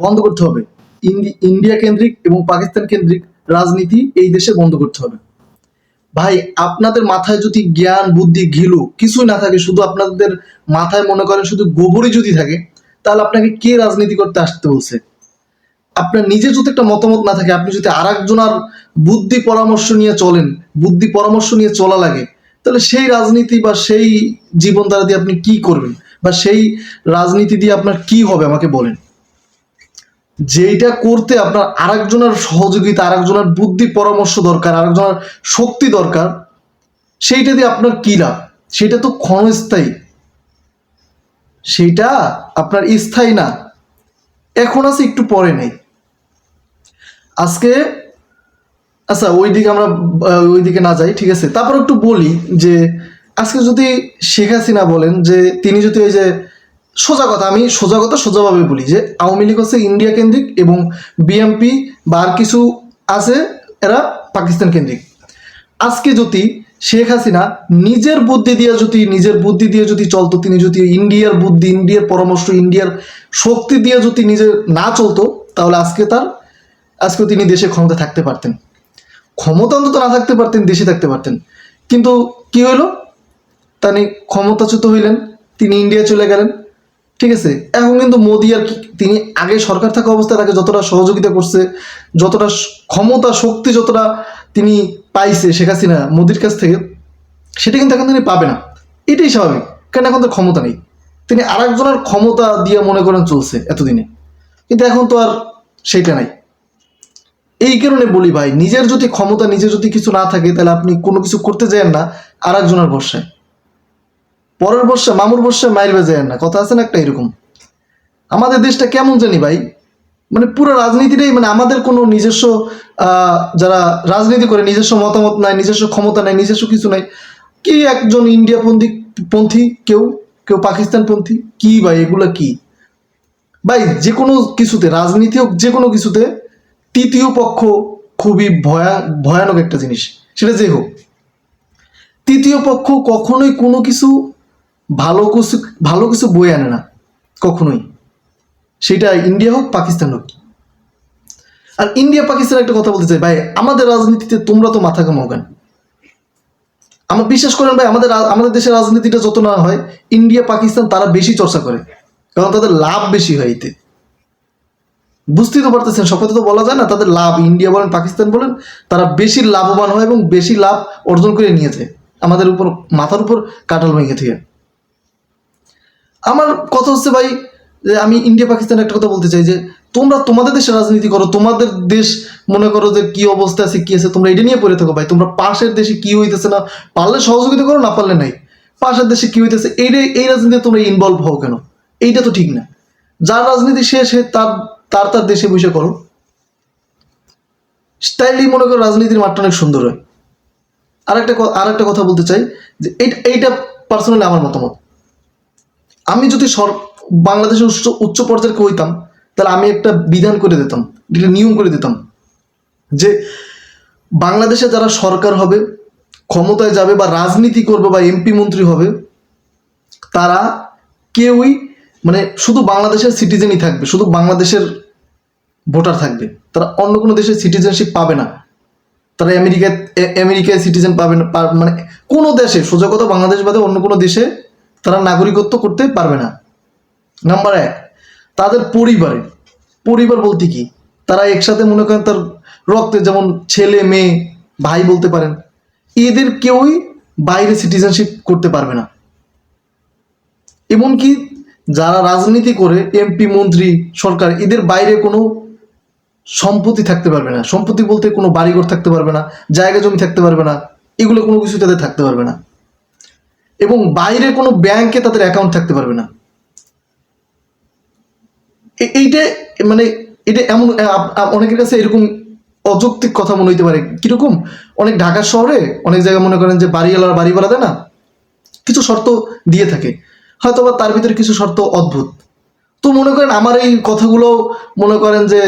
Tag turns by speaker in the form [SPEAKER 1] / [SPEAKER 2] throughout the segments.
[SPEAKER 1] বন্ধ করতে হবে। ইন্ডিয়া কেন্দ্রিক এবং পাকিস্তান কেন্দ্রিক রাজনীতি এই দেশে বন্ধ করতে হবে। ভাই, আপনাদের মাথায় যদি জ্ঞান, বুদ্ধি, ঘিলু কিছুই না থাকে, শুধু আপনাদের মাথায় মনে করেন শুধু গোবরই যদি থাকে, তাহলে আপনাকে কে রাজনীতি করতে আসতে বলছে? আপনার নিজের যদি একটা মতামত না থাকে, আপনি যদি আর বুদ্ধি পরামর্শ নিয়ে চলেন, বুদ্ধি পরামর্শ নিয়ে চলা লাগে, তাহলে সেই রাজনীতি বা সেই জীবনধারা দিয়ে আপনি কি করবেন? বা সেই রাজনীতি দিয়ে আপনার কি হবে আমাকে বলেন। যেটা করতে আপনার আরেকজনের সহযোগিতা, আরেকজনের বুদ্ধি, পরামর্শ দরকার, আরেকজনের শক্তি দরকার, সেইটা দিয়ে আপনার কি লাভ? সেটা তো ক্ষণস্থায়ী। সেটা আপনার স্থায়ী না। এখন আছে, একটু পরে নেই। আজকে আচ্ছা ওই দিকে আমরা ওই দিকে না যাই, ঠিক আছে? তারপর একটু বলি যে, আজকে যদি শেখ হাসিনা বলেন যে, তিনি যদি ওই যে সোজা কথা, আমি সোজা কথা সোজাভাবে বলি যে আওয়ামী লীগ হচ্ছে ইন্ডিয়া কেন্দ্রিক এবং বিএমপি বা আর কিছু আছে, এরা পাকিস্তান কেন্দ্রিক। আজকে যদি শেখ হাসিনা নিজের বুদ্ধি দিয়ে যদি, নিজের বুদ্ধি দিয়ে যদি চলতো, তিনি যদি ইন্ডিয়ার বুদ্ধি, ইন্ডিয়ার পরামর্শ, ইন্ডিয়ার শক্তি দিয়ে যদি নিজে না চলতো, তাহলে আজকে তার, আজকে তিনি দেশে ক্ষমতা থাকতে পারতেন। ক্ষমতা অন্তত না থাকতে পারতেন, দেশে থাকতে পারতেন। কিন্তু কি হইল? তিনি ক্ষমতাচ্যুত হইলেন, তিনি ইন্ডিয়া চলে গেলেন। ঠিক আছে? এখন কিন্তু মোদি আর তিনি আগে সরকার থাকা অবস্থায় তাকে যতটা সহযোগিতা করছে, যতটা ক্ষমতা, শক্তি যতটা তিনি পাইছে শেখ হাসিনা, মোদির কাছ থেকে, সেটা কিন্তু এখন তিনি পাবে না। এটাই স্বাভাবিক, কারণ এখন তার ক্ষমতা নেই। তিনি আরেকজনের ক্ষমতা দিয়ে মনে করেন চলছে এতদিনে। কিন্তু এখন তো আর সেটা নাই। এই কারণে বলি ভাই, নিজের যদি ক্ষমতা, নিজের যদি কিছু না থাকে, তাহলে আপনি কোনো কিছু করতে যান না আর একজনের ভরসায়। পরের বর্ষে, মামুর বর্ষে মাইল বেজে না। কথা আছে না একটা এরকম? আমাদের দেশটা কেমন জানি ভাই? মানে পুরো রাজনীতিটাই মানে আমাদের কোনো নিজস্ব যারা রাজনীতি করে, নিজস্ব মতামত নাই, নিজস্ব ক্ষমতা নাই, নিজস্ব কিছু নাই। কি একজন ইন্ডিয়া পন্থী? পন্থী কেউ? কেউ পাকিস্তান পন্থী কি ভাই, এগুলা কি? ভাই, যে কোনো কিছুতে, রাজনীতি হোক যে কোনো কিছুতে, তৃতীয় পক্ষ খুবই ভয়া, ভয়ানক একটা জিনিস। সেটা যে হোক। তৃতীয় পক্ষ কখনোই কোনো কিছু ভালো কিছু ভালো কিছু বই আনে না, কখনোই। সেটা ইন্ডিয়া হোক, পাকিস্তান হোক। আর ইন্ডিয়া পাকিস্তান একটা কথা বলতে চাই, ভাই, আমাদের রাজনীতিতে তোমরা তো মাথা কামাও কেন? আমার বিশ্বাস করেন ভাই, আমাদের আমাদের দেশের রাজনীতিটা যত না হয়, ইন্ডিয়া, পাকিস্তান তারা বেশি চর্চা করে, কারণ তাদের লাভ বেশি হয় এতে। বুঝতেই তো পারতেছেন, সব তো বলা যায় না, তাদের লাভ, ইন্ডিয়া বলেন, পাকিস্তান বলেন, তারা বেশি লাভবান হয় এবং বেশি লাভ অর্জন করে নিয়েছে আমাদের উপর, মাথার উপর কাটাল ভেঙে থেকে। আমার কথা হচ্ছে ভাই, যে আমি ইন্ডিয়া পাকিস্তান একটা কথা বলতে চাই, যে তোমরা তোমাদের দেশে রাজনীতি করো, তোমাদের দেশ মনে করো যে কি অবস্থা আছে, কি আছে, তোমরা এটা নিয়ে পড়ে থাকো ভাই। তোমরা পাশের দেশে কি হইতেছে না, পারলে সহযোগিতা করো, না পারলে নাই। পাশের দেশে কি হইতেছে এইটা এই রাজনীতিতে তোমরা ইনভলভ হও কেন? এইটা তো ঠিক না। যার রাজনীতি সে সে তার তার তার দেশে বসে করো। স্টাইলি মনে করো রাজনীতির মাঠটা অনেক সুন্দর হয়। আরেকটা আর একটা কথা বলতে চাই, যে এইটা এইটা পার্সোনালি আমার মতামত। আমি যদি সর বাংলাদেশের উচ্চ উচ্চ পর্যায়ের হইতাম, তাহলে আমি একটা বিধান করে দিতাম, একটা নিয়ম করে দিতাম যে বাংলাদেশে যারা সরকার হবে, ক্ষমতায় যাবে বা রাজনীতি করবে বা এমপি মন্ত্রী হবে, তারা কেউই মানে শুধু বাংলাদেশের সিটিজেনই থাকবে, শুধু বাংলাদেশের ভোটার থাকবে। তারা অন্য কোনো দেশের সিটিজেনশিপ পাবে না। তারা আমেরিকায় আমেরিকায় সিটিজেন পাবে না মানে কোনো দেশে, সোজা কথা বাংলাদেশ বাদে অন্য কোনো দেশে তারা নাগরিকত্ব করতে পারবে না। নাম্বার এক, তাদের পরিবারে পরিবার বলতে কি? তারা একসাথে মনে করেন তার রক্তে যেমন ছেলে, মেয়ে, ভাই বলতে পারেন, এদের কেউই বাইরে সিটিজেনশিপ করতে পারবে না। এমনকি যারা রাজনীতি করে এমপি মন্ত্রী, সরকার, এদের বাইরে কোনো সম্পত্তি থাকতে পারবে না। সম্পত্তি বলতে কোনো বাড়িঘর থাকতে পারবে না, জায়গা জমি থাকতে পারবে না, এগুলো কোনো কিছু তাদের থাকতে পারবে না। এবং বাইরে কোনো ব্যাংকে তাদের অ্যাকাউন্ট থাকতে পারবে না। এইটা মানে এটা এমন অনেকের কাছে এরকম অযৌক্তিক কথা মনে হইতে পারে। কীরকম? অনেক ঢাকা শহরে অনেক জায়গায় মনে করেন যে বাড়িওয়ালার বাড়ি ভাড়া দেয় না, কিছু শর্ত দিয়ে থাকে। হয়তো বা তার ভিতরে কিছু শর্ত অদ্ভুত। তো মনে করেন আমার এই কথাগুলো মনে করেন যে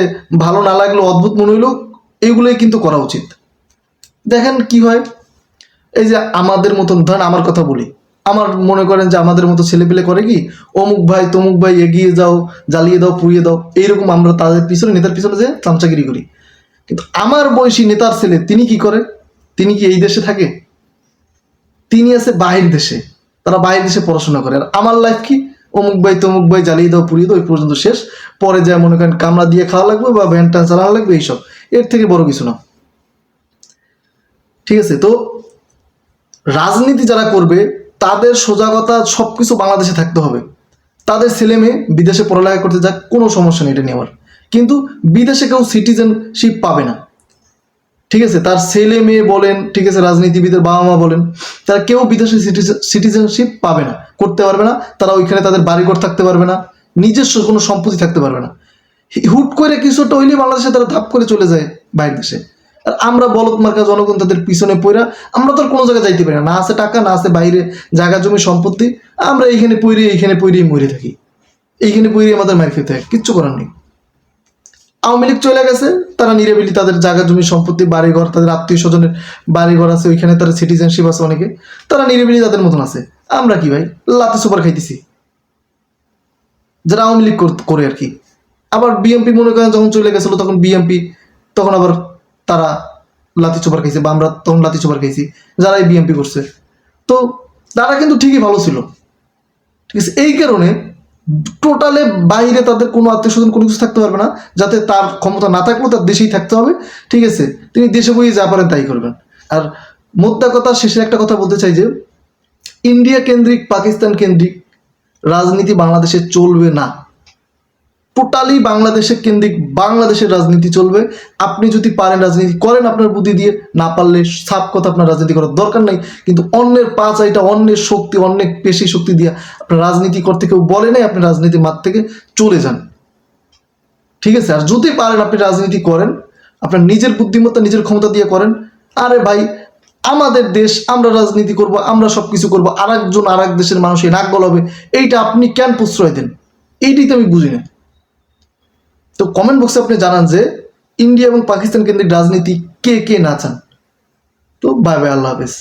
[SPEAKER 1] ভালো না লাগল অদ্ভুত মনে হইল এইগুলোই কিন্তু করা উচিত। দেখেন কি হয়? এই যে আমাদের মতন, ধরেন আমার কথা বলি। আমার মনে করেন যে আমাদের মতো ছেলেপিলে করে কি, অমুক ভাই তমুক ভাই এগিয়ে যাও, জ্বালিয়ে দাও, পুড়িয়ে দাও, এইরকম আমরা তাদের পিছনে, নেতার পিছনে যে চামচাগিরি করি। কিন্তু আমার বয়সী নেতার ছেলে, তিনি কি করে? তিনি কি এই দেশে থাকে? তিনি আছে বাহির দেশে। তারা বাইরের দেশে পড়াশোনা করে। আর আমার লাইফ কি? অমুক ভাই তমুক ভাই জ্বালিয়ে দাও, পুড়িয়ে দাও ওই পর্যন্ত শেষ। পরে যা মনে করেন কামড়া দিয়ে খাওয়া লাগবে বা ভ্যান ট্যান চালানো লাগবে, এইসব। এর থেকে বড় কিছু না। ঠিক আছে, তো রাজনীতি যারা করবে তাদের সোজাগতা সব কিছু বাংলাদেশে থাকতে হবে। তাদের ছেলে মেয়ে বিদেশে পড়ালেখা করতে যাক, কোনো সমস্যা নেই এটা নিয়ে আমার। কিন্তু বিদেশে কেউ সিটিজেনশিপ পাবে না। ঠিক আছে, তার ছেলে মেয়ে বলেন, ঠিক আছে, রাজনীতিবিদের বাবা মা বলেন, তারা কেউ বিদেশে সিটিজেনশিপ পাবে না, করতে পারবে না, তারা ওইখানে তাদের বাড়িঘর থাকতে পারবে না, নিজস্ব কোনো সম্পত্তি থাকতে পারবে না। হুট করে কিছু একটা হইলে বাংলাদেশে তারা ধাপ করে চলে যায় বাইরের দেশে। আর আমরা বলক মার্কা জনগণ তাদের পিছনে পইরা আমরা তো কোনো জায়গায় যাইতে পারি না। না আছে টাকা, না আছে বাইরে জায়গা, জমি, সম্পত্তি। আমরা এইখানে পইরে, এইখানে পইরেই মরে থাকি। এইখানে পইরে আমাদের মার খেতে হয়। কিচ্ছু করার নেই। আওয়ামী লীগ চলে গেছে, তারা নিরিবিলি তাদের জায়গা, জমি, সম্পত্তি, বাড়িঘর, তাদের আত্মীয় স্বজনের বাড়িঘর আছে, ওইখানে তারা সিটিজেনশিপ আছে অনেকে। তারা নিরিবিলি তাদের মতন আছে। আমরা কি ভাই? লাতে সুপার খাইতেছি। যারা আওয়ামী লীগ করে আর কি। আবার বিএমপি মনে করেন যখন চলে গেছিল, তখন বিএমপি তখন আবার তারা লাতি চোপার খাইছে বা আমরা তখন লাতি চোপার খাইছি, যারাই বিএমপি করছে। তো তারা কিন্তু ঠিকই ভালো ছিল। ঠিক আছে, এই কারণে টোটালে বাইরে তাদের কোনো আত্মীয় স্বজন কোনো কিছু থাকতে পারবে না, যাতে তার ক্ষমতা না থাকলেও তার দেশেই থাকতে হবে। ঠিক আছে, তিনি দেশে বইয়ে যা পারেন তাই করবেন। আর মোদ্দা কথা শেষে একটা কথা বলতে চাই যে, ইন্ডিয়া কেন্দ্রিক, পাকিস্তান কেন্দ্রিক রাজনীতি বাংলাদেশে চলবে না। টোটালি বাংলাদেশে কেন্দ্রিক বাংলাদেশের রাজনীতি চলবে। আপনি যদি পারেন রাজনীতি, করেন আপনার বুদ্ধি দিয়ে। না পারলে সাপ কথা আপনার রাজনীতি করার দরকার নাই। কিন্তু অন্যের পা চাইটা, অন্যের শক্তি অনেক বেশি শক্তি দিয়ে আপনার রাজনীতি করতে কেউ বলে নাই, আপনি রাজনীতির মাঠ থেকে চলে যান। ঠিক আছে? আর যদি পারেন আপনি রাজনীতি করেন, আপনার নিজের বুদ্ধিমত্তা, নিজের ক্ষমতা দিয়ে করেন, আরে ভাই, আমাদের দেশ, আমরা রাজনীতি করব, আমরা সব কিছু করব আর একজন আর এক দেশের মানুষের নাক গলাবে, এইটা আপনি কেন প্রশ্রয় দেন? এইটাই তো আমি বুঝি না। তো কমেন্ট বক্সে আপনি জানান যে ইন্ডিয়া এবং পাকিস্তান কেন্দ্রিক রাজনীতি কে কে না চান তো বাই বাই আল্লাহ হাফেজ।